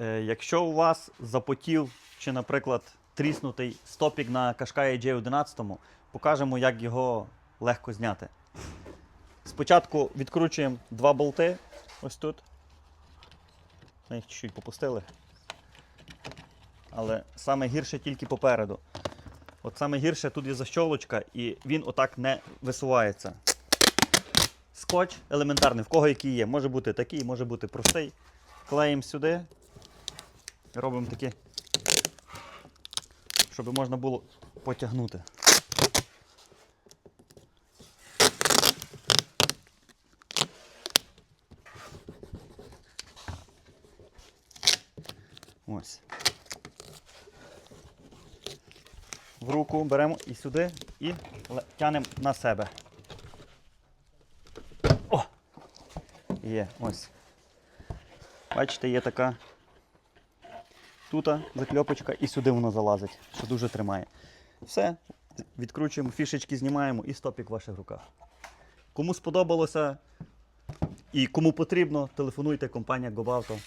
Е, Якщо у вас запотів чи, наприклад, тріснутий стопік на Qashqai J11, покажемо, як його легко зняти. Спочатку відкручуємо два болти ось тут. Ми їх чуть-чуть попустили. Але саме гірше тільки попереду. От саме гірше тут є защолочка, і він отак не висувається. Скотч елементарний, в кого який є. Може бути такий, може бути простий. Клеїмо сюди. Робимо такі, щоб можна було потягнути. Ось. В руку беремо і сюди, і тянемо на себе. О! Є, ось. Бачите, є така тута закльопочка і сюди воно залазить, що дуже тримає. Все, відкручуємо, фішечки знімаємо і стопік в ваших руках. Кому сподобалося і кому потрібно, телефонуйте компанія GoBauto.